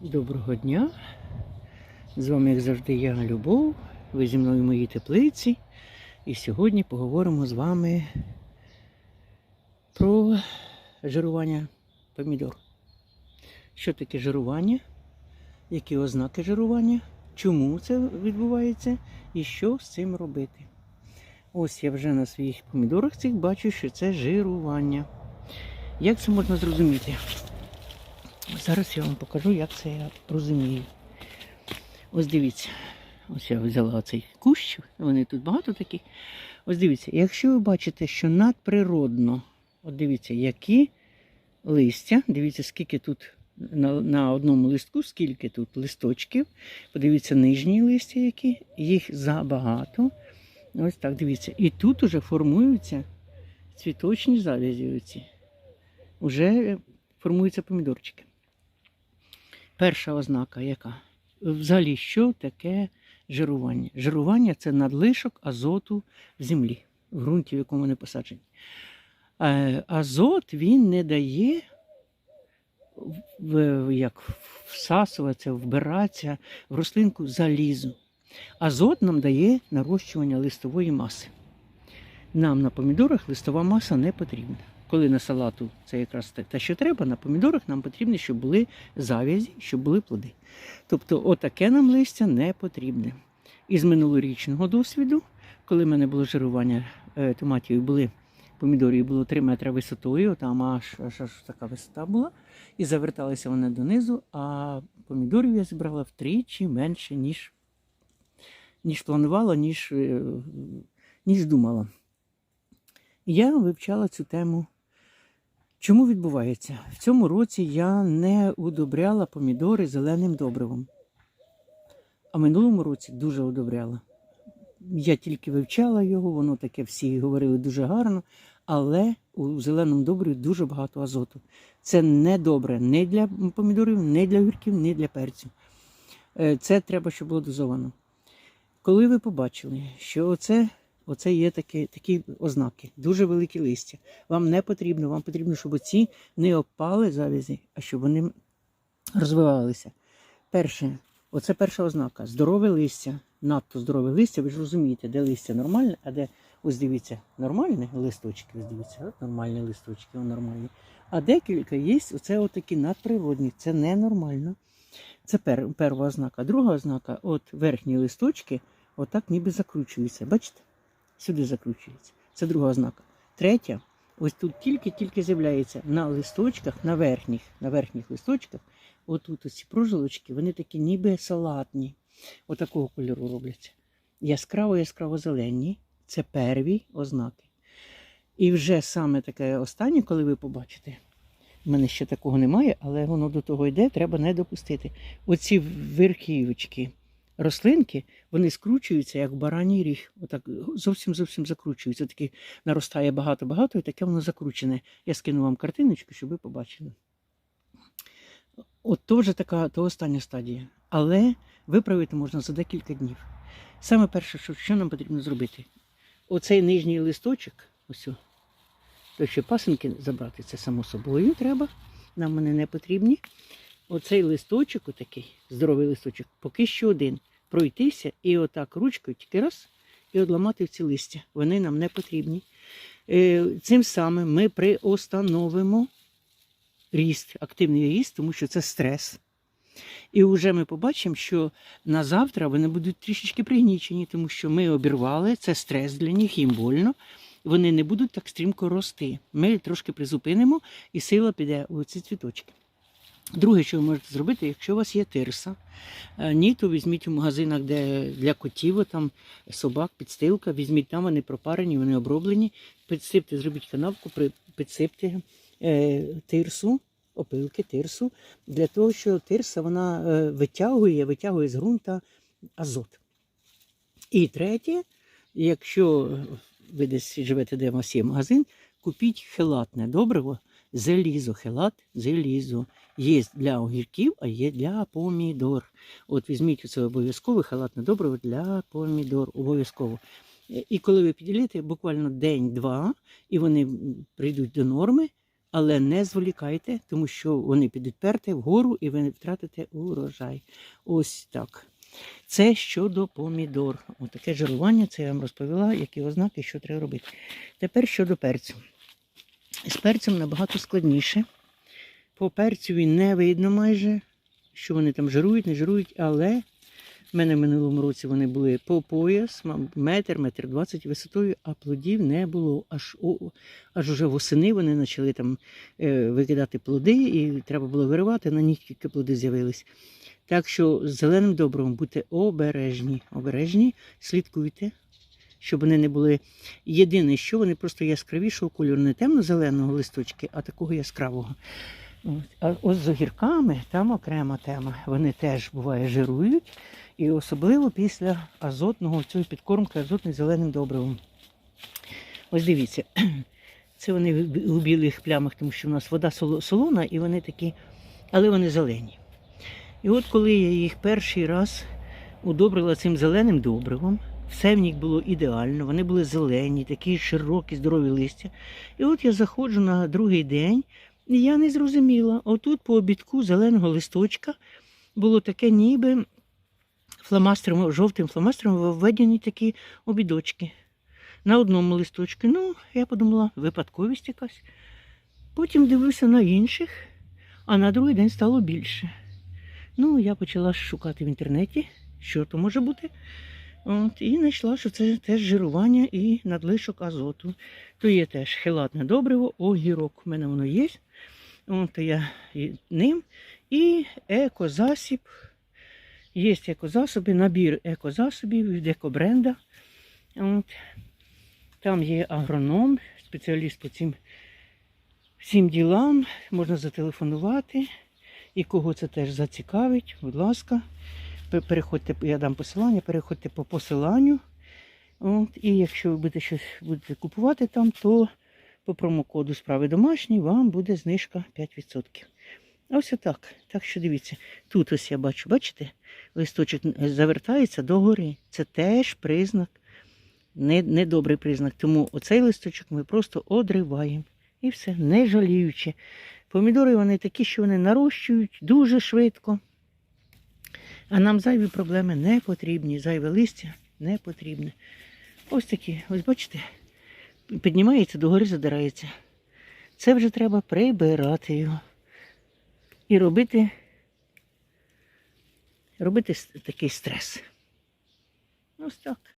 Доброго дня. З вами, як завжди, я Любов. Ви зі мною в моїй теплиці. І сьогодні поговоримо з вами про жирування помідор. Що таке жирування? Які ознаки жирування? Чому це відбувається? І що з цим робити? Ось я вже на своїх помідорах цих бачу, що це жирування. Як це можна зрозуміти? Зараз я вам покажу, як це я розумію. Ось дивіться, ось я взяла цей кущ, вони тут багато таких. Ось дивіться, якщо ви бачите, що надприродно, от дивіться, які листя, дивіться, скільки тут на, на одному листку, скільки тут листочків. Подивіться, нижні листя, які, їх забагато. Ось так, дивіться. І тут уже формуються цвіточні завязі. Уже формуються помідорчики. Перша ознака яка? Взагалі, що таке жирування? Жирування це надлишок азоту в землі, в ґрунті, в якому вони посаджені. Е, Азот він не дає як всасуватися, вбиратися в рослинку залізу. Азот нам дає нарощування листової маси. Нам на помідорах листова маса не потрібна. Коли на салату це якраз те, що треба, на помідорах нам потрібно, щоб були завязі, щоб були плоди. Тобто, отаке нам листя не потрібне. Із минулорічного досвіду, коли в мене було жирування е, томатів, були помідорів було 3 метри висотою, там аж, аж, аж така висота була, і заверталися вони донизу, а помідорів я зібрала втричі менше, ніж, ніж планувала, ніж, е, ніж думала. Я вивчала цю тему. Чому відбувається? В цьому році я не удобряла помідори зеленим добривом. А минулому році дуже удобряла. Я тільки вивчала його, воно таке всі говорили дуже гарно, але у зеленому добриві дуже багато азоту. Це не добре ні для помідорів, ні для огірків, ні для перцю. Е, Це треба, щоб було дозовано. Коли ви побачили, що оце Оце є такі, такі ознаки, дуже великі листя. Вам не потрібно, вам потрібно, щоб ці не опали завязі, а щоб вони розвивалися. Перше, оце перша ознака. Здорове листя, надто здорове листя, ви ж розумієте, де листя нормальне, а де, ось дивіться, нормальні листочки, ось дивіться, нормальні листочки, нормальні. А декілька є, оце отакі надприродні, це ненормально. Це пер, перша ознака. Друга ознака, от верхні листочки, отак ніби закручуються. Бачите? Сюди закручується. Це друга ознака. Третя, ось тут тільки-тільки з'являється на листочках, на верхніх, на верхніх листочках, отут ось ці прожилочки, вони такі ніби салатні. Отакого кольору робляться. Яскраво-яскраво зелені. Це перві ознаки. І вже саме таке останнє, коли ви побачите, в мене ще такого немає, але воно до того йде, треба не допустити. Оці верхівочки рослинки, вони скручуються, як бараній ріг. Отак зовсім зовсім закручуються. Таке наростає багато-багато, і таке воно закручене. Я скину вам картиночку, щоб ви побачили. От то вже така то остання стадія. Але виправити можна за декілька днів. Саме перше, що, що нам потрібно зробити? Оцей нижній листочок, ось, то ще пасинки забрати, це само собою треба. Нам вони не потрібні. Оцей листочок, отакий, здоровий листочок, поки що один. Пройтися і отак ручкою тільки раз і одламати ці листя. Вони нам не потрібні. Е, Цим самим ми приостановимо ріст, активний ріст, тому що це стрес. І вже ми побачимо, що на завтра вони будуть трішечки пригнічені, тому що ми обірвали, це стрес для них, їм больно. Вони не будуть так стрімко рости. Ми трошки призупинимо, і сила піде у ці цвіточки. Друге, що ви можете зробити, якщо у вас є тирса, е, ні, то візьміть у магазинах, де для котів, там собак, підстилка, візьміть там, вони пропарені, вони оброблені. Підсипте, зробіть канавку, підсипте е, тирсу, опилки, тирсу, для того, що тирса вона е, витягує, витягує з ґрунта азот. І третє, якщо ви десь живете, де у вас є магазин, купіть хелатне добриво, залізо, хелат, залізо. Є для огірків, а є для помідор. От візьміть це обов'язково халатне добриво для помідор. Обов'язково. І коли ви піділите буквально день-два, і вони прийдуть до норми, Але не зволікайте, тому що вони підуть перти вгору і ви не втратите урожай. Ось так. Це щодо помідор. Отаке жирування, це я вам розповіла, які ознаки, що треба робити. Тепер щодо перцю. З перцем набагато складніше. По перцю не видно майже, що вони там жирують, не жирують, але в мене в минулому році вони були по пояс, метр, метр двадцять висотою, а плодів не було. Аж, о, аж уже восени вони почали там е, викидати плоди, і треба було виривати, на них тільки плоди з'явились. Так що з зеленим добривом будьте обережні, обережні, слідкуйте, щоб вони не були. Єдине, що вони просто яскравішого кольору, не темно-зеленого листочки, а такого яскравого. А ось з огірками там окрема тема. Вони теж буває жирують, і особливо після азотного цієї підкормки азотним зеленим добривом. Ось дивіться, це вони у білих плямах, тому що в нас вода солона, і вони такі, але вони зелені. І от коли я їх перший раз удобрила цим зеленим добривом, все в них було ідеально, вони були зелені, такі широкі, здорові листя. І от я заходжу на другий день, і я не зрозуміла. Отут по обідку зеленого листочка було таке ніби фломастером, жовтим фломастером введені такі обідочки. На одному листочку. Ну, я подумала, випадковість якась. Потім дивлюся на інших, а на другий день стало більше. Ну, я почала шукати в інтернеті, що то може бути. От, і знайшла, що це теж жирування і надлишок азоту. То є теж хелатне добриво, огірок. У мене воно є. От, я і ним. І екозасіб. Є екозасоби, набір екозасобів від екобренда. От. Там є агроном, спеціаліст по цим всім ділам. Можна зателефонувати. І кого це теж зацікавить, будь ласка, переходьте, я дам посилання, переходьте по посиланню. От, і якщо ви будете щось будете купувати там, то по промокоду справи домашні вам буде знижка 5%. Ось отак. Так що дивіться, тут ось я бачу, бачите, листочок завертається догори. Це теж признак, не, недобрий признак. Тому оцей листочок ми просто одриваємо. І все, не жаліючи. Помідори вони такі, що вони нарощують дуже швидко. А нам зайві проблеми не потрібні, зайве листя не потрібне. Ось такі, ось бачите, піднімається, догори задирається. Це вже треба прибирати його. І робити, робити такий стрес. Ось так.